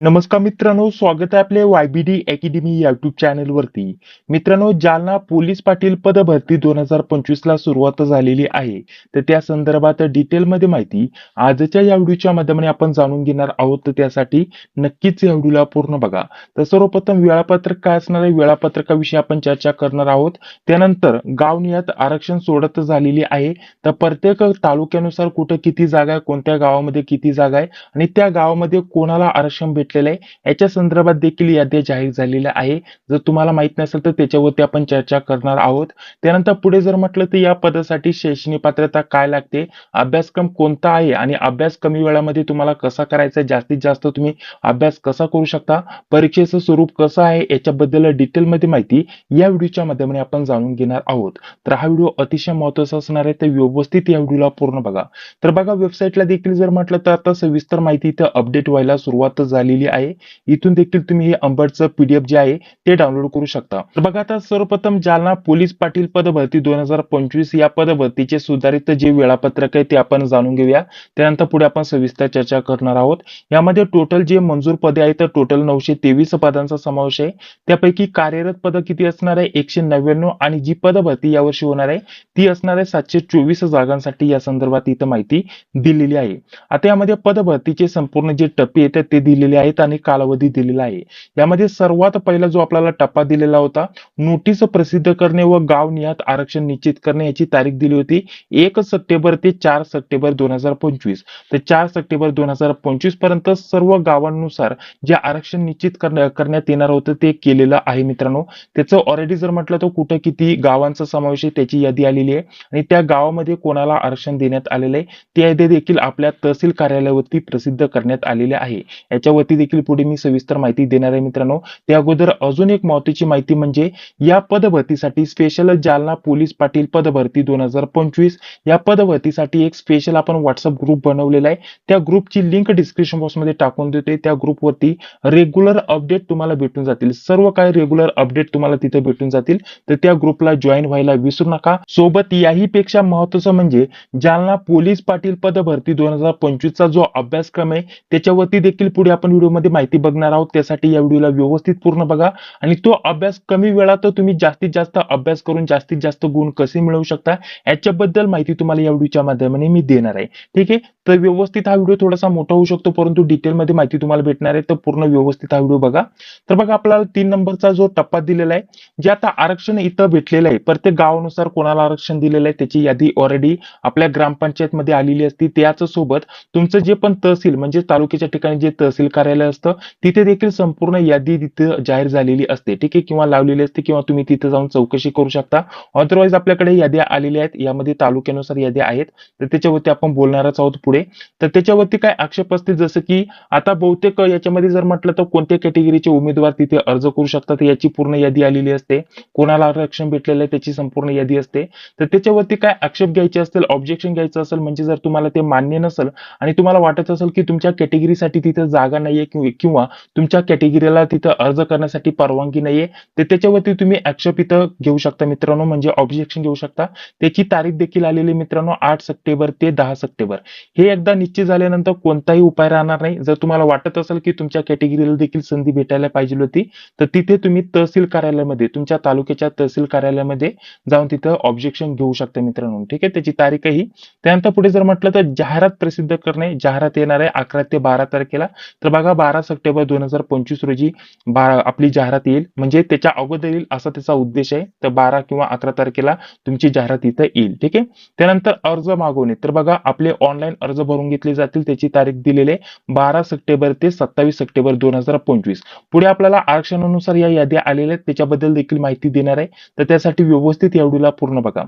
नमस्कार मित्रांनो स्वागत आहे आपले वायबीडी अकॅडमी युट्यूब चॅनल वरती. मित्रांनो जालना पोलीस पाटील पद भरती दोन हजार पंचवीस ला सुरुवात झालेली आहे. तर त्या संदर्भात डिटेलमध्ये माहिती आजच्या या व्हिडिओच्या माध्यमाने आपण जाणून घेणार आहोत. तर त्यासाठी नक्कीच या व्हिडिओला पूर्ण बघा. तर सर्वप्रथम वेळापत्रक काय असणार आहे? वेळापत्रकाविषयी आपण चर्चा करणार आहोत. त्यानंतर गावनियत आरक्षण सोडत झालेली आहे. तर प्रत्येक तालुक्यानुसार कुठं किती जागा आहे? कोणत्या गावामध्ये किती जागा आहे? आणि त्या गावामध्ये कोणाला आरक्षण भेटलेलं आहे. याच्या संदर्भात देखील यादी जाहीर झालेल्या आहे. जर तुम्हाला माहीत नसेल तर त्याच्यावरती आपण चर्चा करणार आहोत. त्यानंतर पुढे जर म्हटलं तर या पदासाठी शैक्षणिक पात्रता काय लागते? अभ्यासक्रम कोणता आहे? आणि अभ्यास कमी वेळामध्ये तुम्हाला कसा करायचा जास्तीत जास्त तुम्ही अभ्यास कसा करू शकता? परीक्षेचं स्वरूप कसं आहे? याच्याबद्दल डिटेलमध्ये माहिती या व्हिडिओच्या माध्यमाने आपण जाणून घेणार आहोत. तर हा व्हिडिओ अतिशय महत्त्वाचा असणार आहे. तर व्यवस्थित या व्हिडिओला पूर्ण बघा. तर बघा वेबसाईटला देखील जर म्हटलं तर आता सविस्तर माहिती इथं अपडेट व्हायला सुरुवात दिलेली आहे. इथून देखील तुम्ही हे अंबडचं पीडीएफ जे आहे ते डाउनलोड करू शकता. तर बघा आता सर्वप्रथम जालना पोलीस पाटील पद भरती दोन हजार पंचवीस या पदभरतीचे सुधारित जे वेळापत्रक आहे ते आपण जाणून घेऊया. त्यानंतर पुढे आपण सविस्तर चर्चा करणार आहोत. यामध्ये टोटल जे मंजूर पदे आहेत तर टोटल नऊशे तेवीस पदांचा समावेश आहे. त्यापैकी कार्यरत पद किती असणार आहे? एकशे नव्याण्णव आणि जी पदभरती यावर्षी होणार आहे ती असणार आहे सातशे चोवीस जागांसाठी या संदर्भात इथं माहिती दिलेली आहे. आता यामध्ये पदभरतीचे संपूर्ण जे टप्पे आहेत ते दिलेले आहेत आणि कालावधी दिलेला आहे. यामध्ये सर्वात पहिला जो आपल्याला टप्पा दिलेला होता नोटीस प्रसिद्ध करणे व गाव निहात आरक्षण निश्चित करणे याची तारीख दिली होती एक सप्टेंबर ते चार सप्टेंबर दोन हजार पंचवीस. तर चार सप्टेंबर दोन हजार पंचवीसपर्यंत सर्व गावांनुसार जे आरक्षण निश्चित करण्या- करण्यात येणार होतं ते केलेलं आहे मित्रांनो. त्याचं ऑलरेडी जर म्हटलं तर कुठं किती गावांचा समावेश आहे त्याची यादी आलेली आहे. आणि त्या गावामध्ये कोणाला आरक्षण देण्यात आलेलं आहे ती यादी देखील आपल्या तहसील कार्यालयावरती प्रसिद्ध करण्यात आलेली आहे. याच्यावरती देखील पुढे मी सविस्तर माहिती देणार आहे मित्रांनो. त्या अगोदर अजून एक महत्वाची माहिती म्हणजे या पदभरतीसाठी स्पेशल जालना पोलीस पाटील पदभरती दोन हजार पंचवीस या पदभरतीसाठी एक स्पेशल आपण व्हॉट्सअप ग्रुप बनवलेला आहे. त्या ग्रुपची लिंक डिस्क्रिप्शन बॉक्समध्ये टाकून देतोय. त्या ग्रुपवरती रेग्युलर अपडेट तुम्हाला भेटून जातील. सर्व काही रेग्युलर अपडेट तुम्हाला तिथे भेटून जातील. तर त्या ग्रुपला जॉईन व्हायला विसरू नका. सोबत याही पेक्षा महत्वाचं म्हणजे जालना पोलीस पाटील पद भरती दोन हजार पंचवीसचा जो अभ्यासक्रम आहे त्याच्यावरती देखील पुढे आपण व्हिडिओमध्ये माहिती बघणार आहोत त्यासाठी या व्हिडिओला व्यवस्थित पूर्ण बघा. आणि तो अभ्यास कमी वेळात तुम्ही जास्तीत जास्त अभ्यास करून जास्तीत जास्त गुण कसे मिळवू शकता याच्याबद्दल माहिती तुम्हाला या व्हिडिओच्या माध्यमाने मी देणार आहे. ठीक आहे? तर व्यवस्थित हा व्हिडिओ थोडासा मोठा होऊ शकतो परंतु डिटेलमध्ये माहिती तुम्हाला भेटणार आहे तर पूर्ण व्यवस्थित हा व्हिडिओ बघा. तर बघा आपल्याला तीन नंबरचा जो टप्पा दिलेला आहे जे आता आरक्षण इथं भेटलेलं आहे. प्रत्येक गावानुसार कोणाला आरक्षण दिलेलं आहे त्याची यादी ऑलरेडी आपल्या ग्रामपंचायत मध्ये आलेली असती. त्याच सोबत तुमचं जे पण तहसील म्हणजे तालुक्याच्या ठिकाणी जे तहसील कार्यालय असतं. तिथे देखील संपूर्ण यादी तिथे जाहीर झालेली असते. ठीक आहे? किंवा लावलेली असते किंवा तुम्ही तिथे जाऊन चौकशी करू शकता. अदरवाईज आपल्याकडे याद्या आलेल्या आहेत. यामध्ये तालुक्यानुसार याद्या आहेत. तर त्याच्यावरती आपण बोलणारच आहोत पुढे. तर त्याच्यावरती काय आक्षेप असते? जसं की आता बहुतेक याच्यामध्ये जर म्हटलं तर कोणत्या कॅटेगरीचे उमेदवार तिथे अर्ज करू शकतात? याची पूर्ण यादी आलेली असते. कोणाला आरक्षण भेटलेलं आहे त्याची संपूर्ण यादी असते. तर त्याच्यावरती काय आक्षेप घ्यायचे असतील? ऑब्जेक्शन घ्यायचं असेल म्हणजे जर तुम्हाला ते मान्य नसेल आणि तुम्हाला वाटत असेल की तुमच्या कॅटेगरीसाठी तिथे जागा नाहीये किंवा- तुमच्या कॅटेगरीला तिथं अर्ज करण्यासाठी परवानगी नाहीये तर त्याच्यावरती तुम्ही ऍक्शप इथं घेऊ शकता मित्रांनो. म्हणजे ऑब्जेक्शन घेऊ शकता. त्याची तारीख देखील आलेली मित्रांनो आठ सप्टेंबर ते दहा सप्टेंबर. हे एकदा निश्चित झाल्यानंतर कोणताही उपाय राहणार नाही. जर तुम्हाला वाटत असेल की तुमच्या कॅटेगरीला देखील संधी भेटायला पाहिजे होती तर तिथे तुम्ही तहसील कार्यालयामध्ये तुमच्या तालुक्याच्या तहसील कार्यालयामध्ये जाऊन तिथं ऑब्जेक्शन घेऊ शकता मित्रांनो. ठीक आहे? त्याची तारीखही त्यानंतर पुढे जर म्हटलं तर जाहिरात प्रसिद्ध करणे. जाहिरात येणार आहे अकरा ते बारा तारखेला. तर बघा बारा सप्टेंबर दोन हजार पंचवीस रोजी आपली जाहिरात येईल. म्हणजे त्याच्या अगोदर येईल असा त्याचा उद्देश आहे तर बारा किंवा अकरा तारखेला तुमची जाहिरात इथं येईल. ठीक आहे? त्यानंतर अर्ज मागवणे. तर बघा आपले ऑनलाईन अर्ज भरून घेतले जातील त्याची तारीख दिलेली आहे. बारा सप्टेंबर ते सत्तावीस सप्टेंबर दोन हजार पंचवीस. पुढे आपल्याला आरक्षणानुसार या यादी आलेल्या आहेत. त्याच्याबद्दल देखील माहिती देणार आहे. तर त्यासाठी व्यवस्थित एवढीला पूर्ण बघा.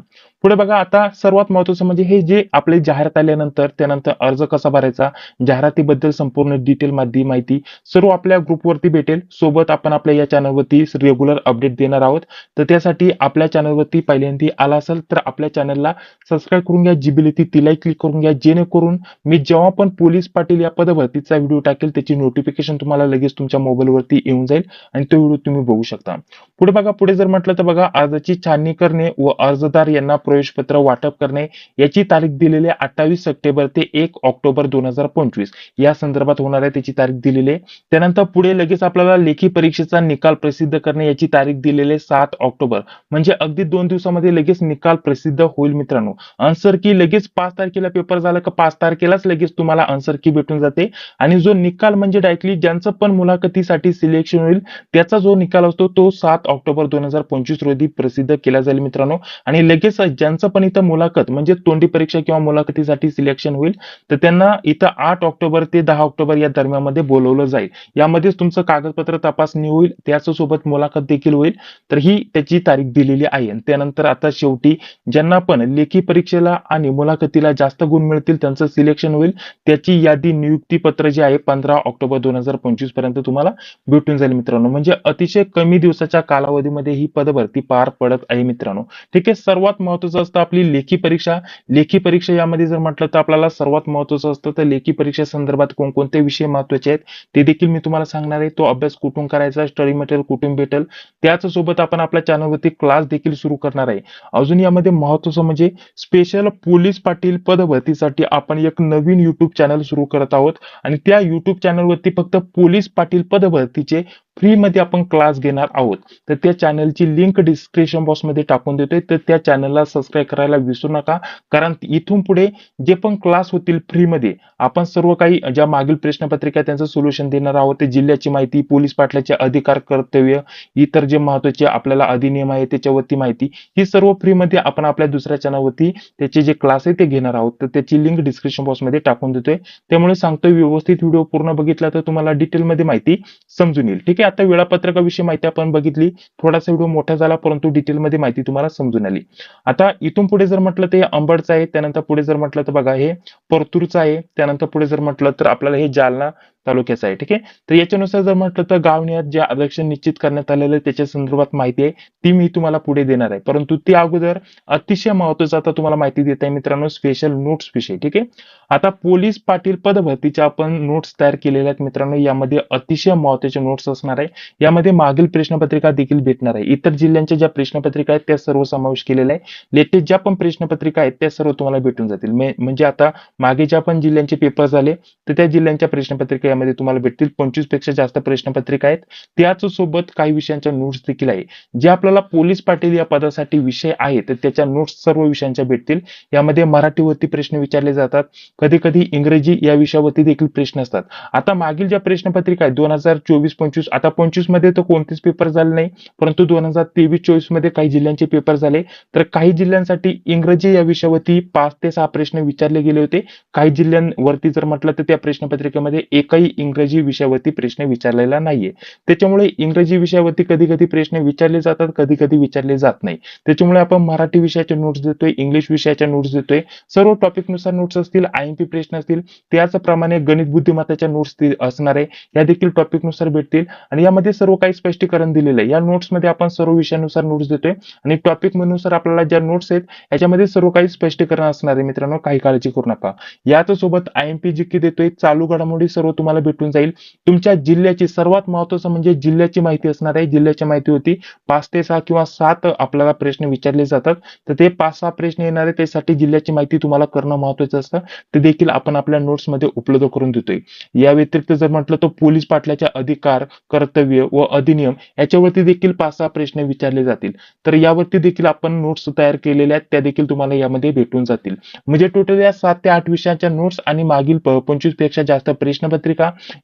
पुढे बघा आता सर्वात महत्वाचं म्हणजे हे जे आपले जाहिरात आल्यानंतर त्यानंतर अर्ज कसा भरायचा? जाहिरातीबद्दल संपूर्ण डिटेल माध्यम माहिती सर्व आपल्या ग्रुपवरती भेटेल. सोबत आपण आपल्या या चॅनलवरती रेग्युलर अपडेट देणार आहोत. तर त्यासाठी आपल्या चॅनलवरती पहिल्यांदा आला असेल तर आपल्या चॅनलला सबस्क्राईब करून घ्या. जिबिलिटी तिलाही क्लिक करून घ्या. जेणेकरून मी जेव्हा पण पोलीस पाटील या पदभरतीचा व्हिडिओ टाकेल त्याची नोटिफिकेशन तुम्हाला लगेच तुमच्या मोबाईलवरती येऊन जाईल आणि तो व्हिडिओ तुम्ही बघू शकता. पुढे बघा पुढे जर म्हटलं तर बघा अर्जाची छाननी करणे व अर्जदार यांना प्रवेशपत्र वाटप करणे याची तारीख दिलेली अठ्ठावीस सप्टेंबर ते एक ऑक्टोबर दोन हजार पंचवीस. या संदर्भात होणार आहे त्याची तारीख दिलेली आहे. त्यानंतर पुढे लगेच आपल्याला लेखी परीक्षेचा निकाल प्रसिद्ध करणे याची तारीख दिलेली आहे सात ऑक्टोबर. म्हणजे अगदी दोन दिवसामध्ये लगेच निकाल प्रसिद्ध होईल मित्रांनो. आन्सर की लगेच पाच तारखेला पेपर झाला का पाच तारखेलाच लगेच तुम्हाला आन्सर की भेटून जाते. आणि जो निकाल म्हणजे डायरेक्टली ज्यांचं पण मुलाखतीसाठी सिलेक्शन होईल त्याचा जो निकाल असतो तो सात ऑक्टोबर दोन हजार पंचवीस रोजी प्रसिद्ध केला जाईल मित्रांनो. आणि लगेच ज्यांचं पण इथं मुलाखत म्हणजे तोंडी परीक्षा किंवा मुलाखतीसाठी सिलेक्शन होईल तर त्यांना इथं आठ ऑक्टोबर ते दहा ऑक्टोबर या दरम्यानमध्ये बोलवलं जाईल. यामध्येच तुमचं कागदपत्र तपासणी होईल. त्याच्यासोबत मुलाखत देखील होईल. तर ही त्याची तारीख दिलेली आहे. आणि त्यानंतर आता शेवटी ज्यांना पण लेखी परीक्षेला आणि मुलाखतीला जास्त गुण मिळतील त्यांचं सिलेक्शन होईल. त्याची यादी नियुक्ती पत्र जे आहे पंधरा ऑक्टोबर दोन हजार पंचवीसपर्यंत तुम्हाला भेटून जाईल मित्रांनो. म्हणजे अतिशय कमी दिवसाच्या कालावधीमध्ये ही पदभरती पार पडत आहे मित्रांनो. ठीक आहे सर्वात महत्वाचं असतं आपली लेखी परीक्षा. लेखी परीक्षा यामध्ये जर म्हटलं तर आपल्याला सर्वात महत्वाचं असतं तर लेखी परीक्षा संदर्भात कोणकोणते विषय महत्त्वाचे आहेत? ते देखील मी तुम्हाला सांगणार आहे. तो अभ्यास कुठून करायचा? स्टडी मटेरियल कुठून भेटेल? त्याच सोबत आपण आपल्या चॅनलवरती क्लास देखील सुरू करणार आहे. अजून यामध्ये महत्वाचं म्हणजे स्पेशल पोलीस पाटील पदभरतीसाठी आपण एक नवीन युट्यूब चॅनल सुरू करत आहोत. आणि त्या युट्यूब चॅनलवरती फक्त पोलीस पाटील पदभरतीचे फ्री मध्ये आपण क्लास घेणार आहोत. तर त्या चॅनलची लिंक डिस्क्रिप्शन बॉक्समध्ये टाकून देतोय. तर त्या चॅनलला सबस्क्राईब करायला विसरू नका. कारण इथून पुढे जे पण क्लास होतील फ्री मध्ये आपण सर्व काही ज्या मागील प्रश्नपत्रिका त्यांचं सोल्युशन देणार आहोत. ते जिल्ह्याची माहिती पोलीस पाटलाचे अधिकार कर्तव्य इतर जे महत्त्वाचे आपल्याला अधिनियम आहे त्याच्यावरती माहिती ही सर्व फ्री मध्ये आपण आपल्या दुसऱ्या चॅनलवरती त्याचे जे क्लास आहे ते घेणार आहोत. तर त्याची लिंक डिस्क्रिप्शन बॉक्समध्ये टाकून देतोय. त्यामुळे सांगतोय व्यवस्थित व्हिडिओ पूर्ण बघितला तर तुम्हाला डिटेल मध्ये माहिती समजून येईल. ठीक आहे? आता वेळापत्रकाविषयी माहिती आपण बघितली. थोडासा व्हिडिओ मोठा झाला परंतु डिटेलमध्ये माहिती तुम्हाला समजून आली. आता इथून पुढे जर म्हटलं तर अंबडचं आहे त्यानंतर पुढे जर म्हटलं तर बघा हे परतूरचं आहे त्यानंतर पुढे जर म्हटलं तर आपल्याला हे जालना तालुक्याचं आहे ठीक आहे? तर याच्यानुसार जर म्हटलं तर गावनिहात जे आरक्षण निश्चित करण्यात आलेलं आहे त्याच्या संदर्भात माहिती आहे ती मी तुम्हाला पुढे देणार आहे. परंतु ती अगोदर अतिशय महत्वाचं आता तुम्हाला माहिती देत आहे मित्रांनो स्पेशल नोट्स विषयी ठीक आहे? आता पोलीस पाटील पदभरतीच्या आपण नोट्स तयार केलेल्या आहेत मित्रांनो यामध्ये अतिशय महत्त्वाचे नोट्स असणार आहे. यामध्ये मागील प्रश्नपत्रिका देखील भेटणार आहे. इतर जिल्ह्यांच्या ज्या प्रश्नपत्रिका आहेत त्या सर्व समावेश केलेल्या आहे लेटेस्ट ज्या पण प्रश्नपत्रिका आहेत त्या सर्व तुम्हाला भेटून जातील. म्हणजे आता मागे ज्या पण जिल्ह्यांचे पेपर झाले तर त्या जिल्ह्यांच्या प्रश्नपत्रिका यामध्ये तुम्हाला भेटतील पंचवीसपेक्षा जास्त प्रश्नपत्रिका आहेत. त्याच सोबत काही विषयांच्या नोट्स देखील आहे. जे आपल्याला पोलीस पाटील या पदासाठी विषय आहे तर त्याच्या नोट्स सर्व विषयांच्या भेटतील. यामध्ये मराठीवरती प्रश्न विचारले जातात. कधी कधी इंग्रजी या विषयावरती देखील प्रश्न असतात. आता मागील ज्या प्रश्नपत्रिका आहेत दोन हजार चोवीस पंचवीस आता पंचवीसमध्ये तर कोणतेच पेपर झाले नाही परंतु दोन हजार तेवीस चोवीसमध्ये काही जिल्ह्यांचे पेपर झाले. तर काही जिल्ह्यांसाठी इंग्रजी या विषयावरती पाच ते सहा प्रश्न विचारले गेले होते. काही जिल्ह्यांवरती जर म्हटलं तर त्या प्रश्नपत्रिकेमध्ये एकही इंग्रजी विषयावरती प्रश्न विचारलेला नाहीये. त्याच्यामुळे इंग्रजी विषयावरती कधी कधी प्रश्न विचारले जातात कधी कधी विचारले जात नाही. त्याच्यामुळे आपण मराठी विषयाच्या नोट्स देतोय इंग्लिश विषयाच्या नोट्स देतोय. सर्व टॉपिकनुसार नोट्स असतील आयएमपी प्रश्न असतील त्याचप्रमाणे गणित बुद्धिमत्ताच्या नोट्स असणार आहे. या देखील टॉपिकनुसार भेटतील. आणि यामध्ये सर्व काही स्पष्टीकरण दिलेलं आहे. या नोट्समध्ये आपण सर्व विषयानुसार नोट्स देतोय. आणि टॉपिकनुसार आपल्याला ज्या नोट्स आहेत याच्यामध्ये सर्व काही स्पष्टीकरण असणार आहे. मित्रांनो काही काळजी करू नका. याच सोबत आयएमपी जी देतोय चालू घडामोडी सर्व तुम्हाला भेटून जाईल. तुमच्या जिल्ह्याची सर्वात महत्वाचं म्हणजे जिल्ह्याची माहिती असणार आहे. जिल्ह्याची माहिती होती पाच ते सहा किंवा सात आपल्याला प्रश्न विचारले जातात. तर ते पाच सहा प्रश्न येणार आहे त्यासाठी जिल्ह्याची माहिती तुम्हाला करणं महत्वाचं असतं. ते देखील आपण आपल्या नोट्समध्ये उपलब्ध करून देतोय. या व्यतिरिक्त जर म्हटलं तर पोलीस पाटल्याचे अधिकार कर्तव्य व अधिनियम याच्यावरती देखील पाच सहा प्रश्न विचारले जातील. तर यावरती देखील आपण नोट्स तयार केलेल्या आहेत त्या देखील तुम्हाला यामध्ये भेटून जातील. म्हणजे टोटल या सात ते आठ विषयांच्या नोट्स आणि मागील पंचवीसपेक्षा जास्त प्रश्नपत्रिका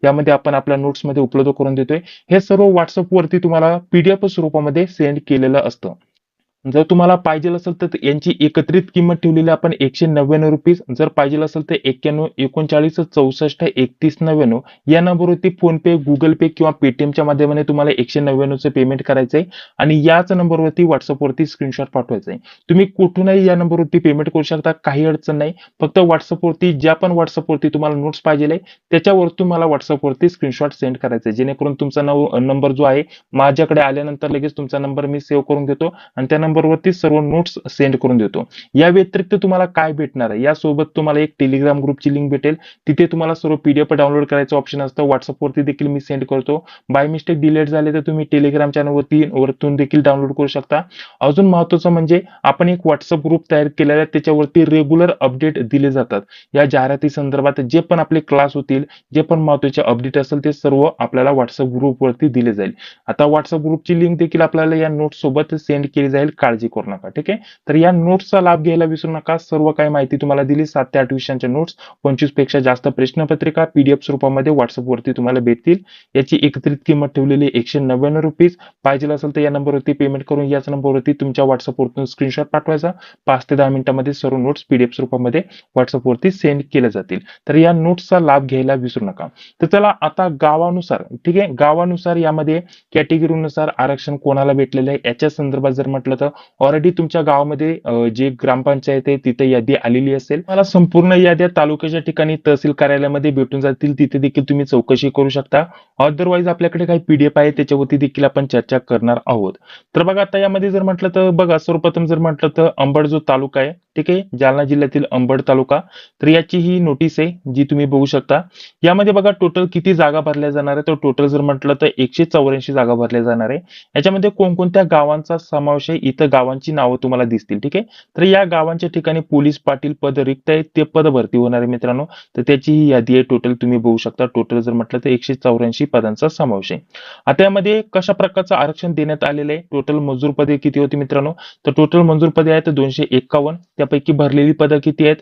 यामध्ये आपण आपल्या नोट्समध्ये उपलब्ध करून देतोय. हे सर्व व्हॉट्सअप वरती तुम्हाला पीडीएफ स्वरूपामध्ये सेंड केलेलं असतं. जर तुम्हाला पाहिजे असेल तर यांची एकत्रित किंमत ठेवलेली आपण एकशे नव्याण्णव रुपीज. जर पाहिजे असेल तर एक्क्याण्णव एकोणचाळीस चौसष्ट एकतीस नव्याण्णव या नंबरवरती फोन पे गुगल पे किंवा पेटीएमच्या माध्यमाने तुम्हाला एकशे नव्याण्णवचं पेमेंट करायचं आहे आणि याच नंबरवरती व्हॉट्सअपवरती स्क्रीनशॉट पाठवायचा आहे तुम्ही कुठूनही या नंबरवरती पेमेंट करू शकता काही अडचण नाही. फक्त व्हॉट्सअपवरती ज्या पण व्हॉट्सअपवरती तुम्हाला नोट्स पाहिजे आहे त्याच्यावर तुम्हाला व्हॉट्सअपवरती स्क्रीनशॉट सेंड करायचं आहे जेणेकरून तुमचा नंबर जो आहे माझ्याकडे आल्यानंतर लगेच तुमचा नंबर मी सेव्ह करून घेतो. आणि त्या नंबरवरती सर्व नोट्स सेंड करून देतो. या व्यतिरिक्त तुम्हाला काय भेटणार आहे? यासोबत तुम्हाला एक टेलिग्राम ग्रुपची लिंक भेटेल. तिथे तुम्हाला सर्व पीडीएफ डाउनलोड करायचं ऑप्शन असतं. व्हॉट्सअपवरती देखील मी सेंड करतो. बाय मिस्टेक डिलेट झाले तर तुम्ही टेलिग्राम चॅनलवरती वरतून देखील डाउनलोड करू शकता. अजून महत्वाचं म्हणजे आपण एक व्हॉट्सअप ग्रुप तयार केलेला आहे. त्याच्यावरती रेग्युलर अपडेट दिले जातात. या जाहिराती संदर्भात जे पण आपले क्लास होतील जे पण महत्त्वाचे अपडेट असेल ते सर्व आपल्याला व्हॉट्सअप ग्रुपवरती दिले जाईल. आता व्हॉट्सअप ग्रुपची लिंक देखील आपल्याला या नोट्स सोबत सेंड केली जाईल. काळजी करू नका ठीक आहे? तर या नोट्सचा लाभ घ्यायला विसरू नका. सर्व काही माहिती तुम्हाला दिली सात ते आठ विषयांच्या नोट्स पंचवीसपेक्षा जास्त प्रश्नपत्रिका पीडीएफ स्वरूपामध्ये व्हॉट्सअपवरती तुम्हाला भेटतील. याची एकत्रित किंमत ठेवलेली एकशे नव्याण्णव रुपीज पाहिजे असेल तर या नंबरवरती पेमेंट करून याच नंबरवरती तुमच्या व्हॉट्सअपवरतून स्क्रीनशॉट पाठवायचा. पाच ते दहा मिनिटांमध्ये सर्व नोट्स पीडीएफ स्वरूपामध्ये व्हॉट्सअपवरती सेंड केल्या जातील. तर या नोट्सचा लाभ घ्यायला विसरू नका. तर चला आता गावानुसार ठीक आहे? गावानुसार यामध्ये कॅटेगरीनुसार आरक्षण कोणाला भेटलेलं आहे? याच्या संदर्भात जर म्हटलं तर ऑलरेडी तुमच्या गावामध्ये जे ग्रामपंचायत आहे तिथे यादी आलेली असेल. मला संपूर्ण याद्या तालुक्याच्या ठिकाणी तहसील कार्यालयामध्ये भेटून जातील. तिथे देखील तुम्ही चौकशी करू शकता. अदरवाईज आपल्याकडे काही पीडीएफ आहे त्याच्यावरती देखील आपण चर्चा करणार आहोत. तर बघा आता यामध्ये जर म्हटलं तर बघा सर्वप्रथम जर म्हटलं तर अंबड जो तालुका आहे ठीक आहे? जालना जिल्ह्यातील अंबड तालुका. तर याची ही नोटीस आहे जी तुम्ही बघू शकता. यामध्ये बघा टोटल किती जागा भरल्या जाणार आहे तर टोटल जर म्हटलं तर एकशे चौऱ्याऐंशी जागा भरल्या जाणार आहे. याच्यामध्ये कोणकोणत्या गावांचा समावेश आहे? इथं गावांची नावं तुम्हाला दिसतील ठीक आहे? तर या गावांच्या ठिकाणी पोलीस पाटील पद रिक्त आहेत. ते पद भरती होणार आहे मित्रांनो. तर त्याची ही यादी आहे. टोटल तुम्ही बघू शकता. टोटल जर म्हटलं तर एकशे चौऱ्याऐंशी पदांचा समावेश आहे. आता यामध्ये कशा प्रकारचं आरक्षण देण्यात आलेलं आहे? टोटल मंजूर पदे किती होती मित्रांनो? तर टोटल मंजूर पदे आहेत दोनशे एक्कावन्न त्यापैकी भरलेली पदं किती आहेत?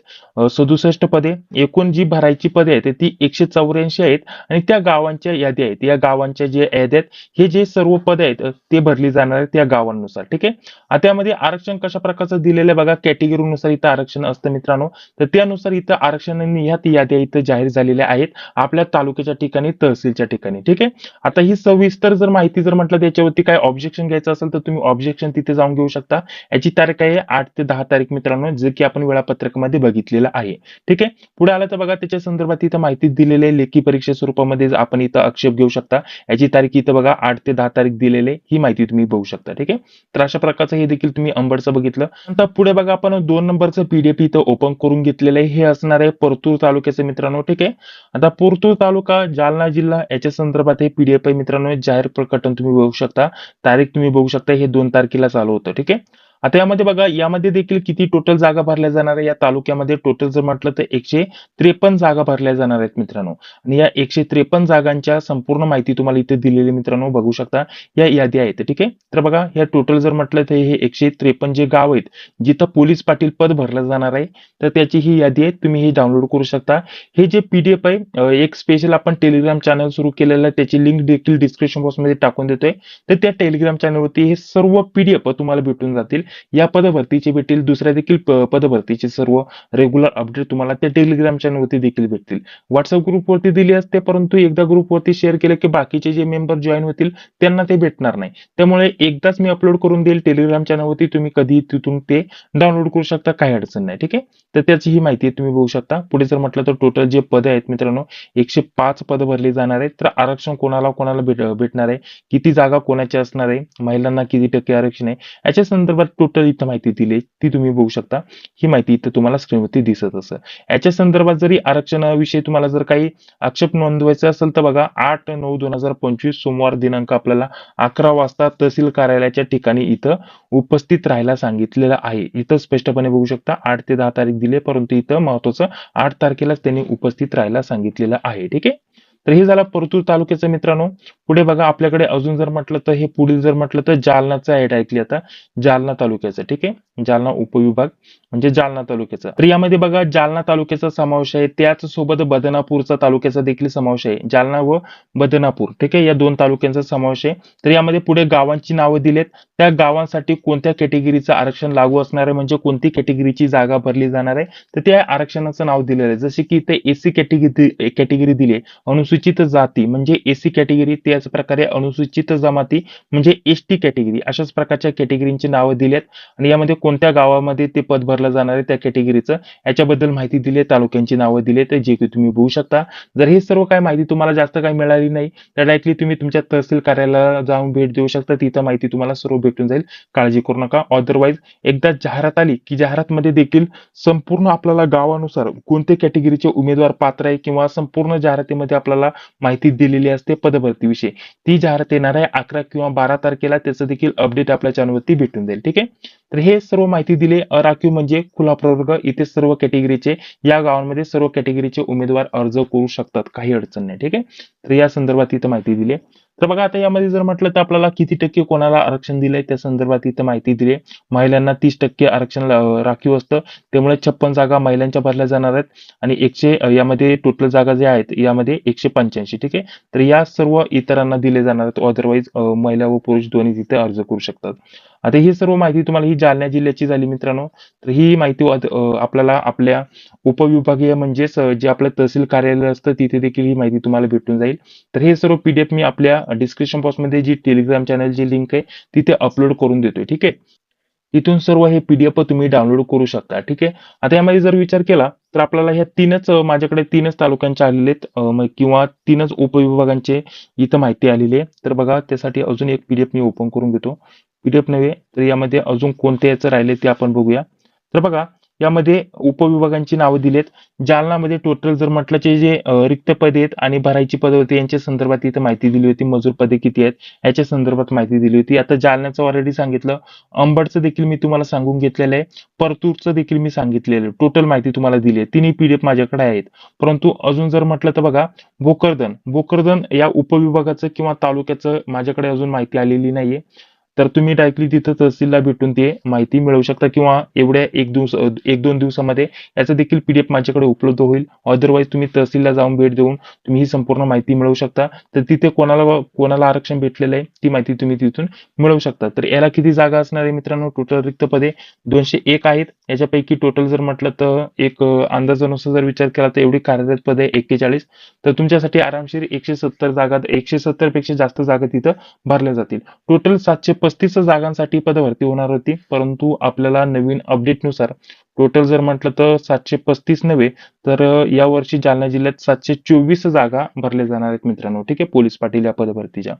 सदुसष्ट पदे. एकूण जी भरायची पदे आहेत ती एकशे चौऱ्याऐंशी आहेत आणि त्या गावांच्या याद्या आहेत. या गावांच्या जे याद्या आहेत हे जे सर्व पदे आहेत ते भरली जाणार आहेत त्या गावांनुसार ठीक आहे? आता यामध्ये आरक्षण कशा प्रकारचं दिलेलं आहे बघा कॅटेगरीनुसार इथं आरक्षण असतं मित्रांनो. तर त्यानुसार इथं आरक्षण ह्या याद्या इथं जाहीर झालेल्या आहेत आपल्या तालुक्याच्या ठिकाणी तहसीलच्या ठिकाणी ठीक आहे? आता ही सविस्तर जर माहिती जर म्हटलं त्याच्यावरती काय ऑब्जेक्शन घ्यायचं असेल तर तुम्ही ऑब्जेक्शन तिथे जाऊन घेऊ शकता. याची तारीख आहे आठ ते दहा तारीख मित्रांनो जे की आपण वेळापत्रकामध्ये बघितलेलं आहे. ठीक आहे? पुढे आलं तर बघा त्याच्या संदर्भात इथं माहिती दिलेली आहे. लेखी परीक्षा स्वरूपामध्ये आपण इथं आक्षेप घेऊ शकता याची तारीख इथं बघा आठ ते दहा तारीख दिलेले ही माहिती तुम्ही बघू शकता. ठीक आहे? तर अशा प्रकारचं हे देखील तुम्ही अंबडचं बघितलं. नंतर पुढे बघा आपण दोन नंबरचं पीडीएफ इथं ओपन करून घेतलेलं आहे. हे असणार आहे परतूर तालुक्याचे मित्रांनो. ठीक आहे? आता परतूर तालुका जालना जिल्हा याच्या संदर्भात हे पीडीएफ आहे मित्रांनो. जाहीर प्रकटन तुम्ही बघू शकता. तारीख तुम्ही बघू शकता. हे दोन तारखेला चालू होतं. ठीक आहे? आता यामध्ये बघा यामध्ये देखील किती टोटल जागा भरल्या जाणार आहे या तालुक्यामध्ये टोटल जर म्हटलं तर एकशे त्रेपन्न जागा भरल्या जाणार आहेत मित्रांनो. आणि या एकशे त्रेपन्न जागांच्या संपूर्ण माहिती तुम्हाला इथे दिलेली मित्रांनो बघू शकता. या यादी आहेत ठीक आहे? तर बघा या टोटल जर म्हटलं तर हे एकशे त्रेपन्न जे गाव आहेत जिथं पोलीस पाटील पद भरलं जाणार आहे तर त्याची ही यादी आहे तुम्ही हे डाउनलोड करू शकता. हे जे पीडीएफ आहे एक स्पेशल आपण टेलिग्राम चॅनल सुरू केलेलं आहे त्याची लिंक देखील डिस्क्रिप्शन बॉक्समध्ये टाकून देतोय. तर त्या टेलिग्राम चॅनलवरती हे सर्व पीडीएफ तुम्हाला भेटून जातील. या पदभरतीचे भेटतील. दुसऱ्या देखील पदभरतीचे सर्व रेग्युलर अपडेट तुम्हाला त्या टेलिग्राम चॅनलवरती देखील भेटतील. व्हॉट्सअप ग्रुपवरती दिली असते परंतु एकदा ग्रुपवरती शेअर केले की बाकीचे जे मेंबर जॉईन होतील त्यांना ते भेटणार नाही. त्यामुळे एकदाच मी अपलोड करून देईल टेलिग्राम चॅनलवरती तुम्ही कधी तिथून ते डाउनलोड करू शकता काही अडचण नाही ठीक आहे? तर त्याची ही माहिती तुम्ही बघू शकता. पुढे जर म्हटलं तर टोटल जे पदे आहेत मित्रांनो एकशे पाच पद भरली जाणार आहेत. तर आरक्षण कोणाला कोणाला भेट भेटणार आहे? किती जागा कोणाच्या असणार आहे? महिलांना किती टक्के आरक्षण आहे? याच्या संदर्भात टोटल इथं माहिती दिली ती तुम्ही बघू शकता. ही माहिती इथं तुम्हाला स्क्रीनवरती दिसत असं याच्या संदर्भात जरी आरक्षणाविषयी तुम्हाला जर काही आक्षेप नोंदवायचा असेल तर बघा आठ नऊ दोन हजार पंचवीस सोमवार दिनांक आपल्याला अकरा वाजता तहसील कार्यालयाच्या ठिकाणी इथं उपस्थित राहायला सांगितलेलं आहे. इथं स्पष्टपणे बघू शकता आठ ते दहा तारीख दिले परंतु इथं महत्वाचं आठ तारखेलाच त्यांनी उपस्थित राहायला सांगितलेलं आहे. ठीक आहे? तर हे झालं परतूर तालुक्याचं मित्रांनो. पुढे बघा आपल्याकडे अजून जर म्हटलं तर हे पुढील जर म्हटलं तर जालनाचं ऍड ऐकली आता. जालना तालुक्याचं ठीक आहे? जालना उपविभाग म्हणजे जालना तालुक्याचा. तर यामध्ये बघा जालना तालुक्याचा समावेश आहे. त्याच सोबत बदनापूरचा तालुक्याचा देखील समावेश आहे. जालना व बदनापूर ठीक आहे? या दोन तालुक्यांचा समावेश आहे. तर यामध्ये पुढे गावांची नावं दिलेत. त्या गावांसाठी कोणत्या कॅटेगरीचं आरक्षण लागू असणार आहे? म्हणजे कोणती कॅटेगरीची जागा भरली जाणार आहे? तर त्या आरक्षणाचं नाव दिलेलं आहे. जसे की इथे एसी कॅटेगरी कॅटेगरी दिली आहे. अनुसूचित अनुसूचित जाती म्हणजे एसी कॅटेगरी त्याच प्रकारे अनुसूचित जमाती म्हणजे एस टी कॅटेगरी अशाच प्रकारच्या कॅटेगरींची नावं दिली आहेत आणि यामध्ये कोणत्या गावामध्ये ते पद भरलं जाणार आहे त्या कॅटेगरीचं याच्याबद्दल माहिती दिली आहे तालुक्यांची नावं दिली आहेत जे की तुम्ही बघू शकता. जर हे सर्व काय माहिती तुम्हाला जास्त काही मिळाली नाही तर डायरेक्टली तुम्ही तुमच्या तहसील कार्यालयाला जाऊन भेट देऊ शकता. तिथं माहिती तुम्हाला सर्व भेटून जाईल. काळजी करू नका. अदरवाईज एकदा जाहिरात आली की जाहिरातमध्ये देखील संपूर्ण आपल्याला गावानुसार कोणते कॅटेगरीचे उमेदवार पात्र आहे किंवा संपूर्ण जाहिरातीमध्ये आपल्याला माहिती दिलेली असते पदभरतीविषयी ती जाहिरात येणार आहे अकरा किंवा बारा तारखेला. त्याचं देखील अपडेट आपल्या चॅनलवरती भेटून जाईल. ठीक आहे? तर हे सर्व माहिती दिली. अराखीव म्हणजे खुला प्रवर्ग इथे सर्व कॅटेगरीचे या गावांमध्ये सर्व कॅटेगरीचे उमेदवार अर्ज करू शकतात. काही अडचण नाही. ठीक आहे? तर या संदर्भात इथं माहिती दिली तर बघा आता यामध्ये जर म्हटलं तर आपल्याला किती टक्के कोणाला आरक्षण दिलंय त्या संदर्भात इथं माहिती दिली आहे महिलांना तीस टक्के आरक्षण राखीव असतं. त्यामुळे छप्पन जागा महिलांच्या भरल्या जाणार आहेत. आणि एकशे यामध्ये टोटल जागा ज्या आहेत यामध्ये एकशे पंच्याऐंशी ठीक आहे? तर या सर्व इतरांना दिले जाणार आहेत. अदरवाईज महिला व पुरुष दोन्ही तिथे अर्ज करू शकतात. आता ही सर्व माहिती तुम्हाला ही जालना जिल्ह्याची झाली मित्रांनो. तर ही माहिती आपल्याला आपल्या उपविभागीय म्हणजेच जे आपलं तहसील कार्यालय असतं तिथे देखील ही माहिती तुम्हाला भेटून जाईल. तर हे सर्व पीडीएफ मी आपल्या डिस्क्रिप्शन बॉक्समध्ये जी टेलिग्राम चॅनलची लिंक आहे तिथे अपलोड करून देतोय ठीक आहे? तिथून सर्व हे पीडीएफ तुम्ही डाउनलोड करू शकता ठीक आहे? आता यामध्ये जर विचार केला तर आपल्याला ह्या तीनच माझ्याकडे तीनच तालुक्यांचे आलेले आहेत किंवा तीनच उपविभागांचे इथं माहिती आलेली आहे. तर बघा त्यासाठी अजून एक पीडीएफ मी ओपन करून घेतो पीडीएफ नव्हे तर यामध्ये अजून कोणते याचं राहिले ते आपण बघूया. तर बघा यामध्ये उपविभागांची नावं दिलीत. जालनामध्ये टोटल जर म्हटलं जे रिक्त पदे आहेत आणि भरायची पदे होती यांच्या संदर्भात इथं माहिती दिली होती. मजूर पदे किती आहेत याच्या संदर्भात माहिती दिली होती. आता जालन्याचं ऑलरेडी सांगितलं. अंबडचं देखील मी तुम्हाला सांगून घेतलेलं आहे. परतूरचं देखील मी सांगितलेलं आहे. टोटल माहिती तुम्हाला दिली आहे. तिन्ही पीडीएफ माझ्याकडे आहेत. परंतु अजून जर म्हटलं तर बघा भोकरदन भोकरदन या उपविभागाचं किंवा तालुक्याचं माझ्याकडे अजून माहिती आलेली नाहीये. तर तुम्ही डायरेक्टली तिथं तहसीलला भेटून ते माहिती मिळवू शकता किंवा एवढ्या एक दिवस एक दोन दिवसामध्ये याचं देखील पीडीएफ माझ्याकडे उपलब्ध होईल. अदरवाईज तुम्ही तहसीलला जाऊन भेट देऊन तुम्ही ही संपूर्ण माहिती मिळवू शकता. तर तिथे कोणाला कोणाला आरक्षण भेटलेलं आहे ती माहिती तुम्ही तिथून मिळवू शकता. तर याला किती जागा असणार आहे मित्रांनो? टोटल रिक्त पदे दोनशे एक आहेत. याच्यापैकी टोटल जर म्हटलं तर एक अंदाजानुसार जर विचार केला तर एवढी कार्यरत पदे एक्केचाळीस. तर तुमच्यासाठी आरामशीर एकशे सत्तर जागा एकशे सत्तरपेक्षा जास्त जागा तिथं भरल्या जातील. टोटल सातशे पस्तीस जागांसाठी पदभरती होणार होती. परंतु आपल्याला नवीन अपडेटनुसार टोटल जर म्हटलं तर सातशे पस्तीस नव्हे तर या यावर्षी जालना जिल्ह्यात सातशे चोवीस जागा भरल्या जाणार आहेत मित्रांनो ठीक आहे? पोलीस पाटील या पदभरतीच्या.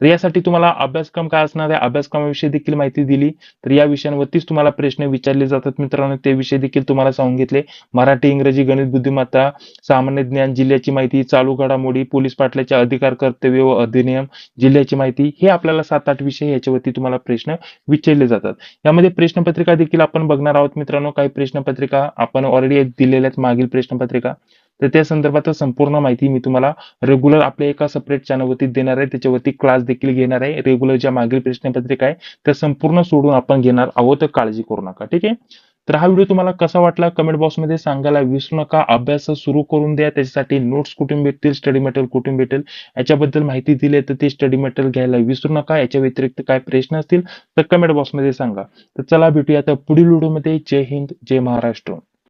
तर यासाठी तुम्हाला अभ्यासक्रम काय असणार आहे? अभ्यासक्रमाविषयी देखील माहिती दिली. तर या विषयांवरतीच तुम्हाला प्रश्न विचारले जातात मित्रांनो. ते विषय देखील तुम्हाला सांगून घेतले. मराठी इंग्रजी गणित बुद्धिमत्ता सामान्य ज्ञान जिल्ह्याची माहिती चालू घडामोडी पोलीस पाटलाचे अधिकार कर्तव्य व अधिनियम जिल्ह्याची माहिती हे आपल्याला सात आठ विषय याच्यावरती तुम्हाला प्रश्न विचारले जातात. यामध्ये प्रश्नपत्रिका देखील आपण बघणार आहोत मित्रांनो. काही प्रश्नपत्रिका आपण ऑलरेडी दिलेल्या आहेत मागील प्रश्नपत्रिका. तर त्या संदर्भात संपूर्ण माहिती मी तुम्हाला रेग्युलर आपल्या एका सेपरेट चॅनलवरती देणार आहे. त्याच्यावरती क्लास देखील घेणार आहे. रेग्युलर ज्या मागील प्रश्नपत्रिका आहे त्या संपूर्ण सोडून आपण घेणार आहोत. काळजी करू नका. ठीक आहे? तर हा व्हिडिओ तुम्हाला कसा वाटला कमेंट बॉक्समध्ये सांगायला विसरू नका. अभ्यास सुरू करून द्या. त्याच्यासाठी नोट्स कुठून भेटतील स्टडी मटेरियल कुठून भेटेल याच्याबद्दल माहिती दिली तर ते स्टडी मटेरियल घ्यायला विसरू नका. याच्या व्यतिरिक्त काय प्रश्न असतील तर कमेंट बॉक्समध्ये सांगा. तर चला भेटूया आता पुढील व्हिडिओमध्ये जय हिंद जय महाराष्ट्र.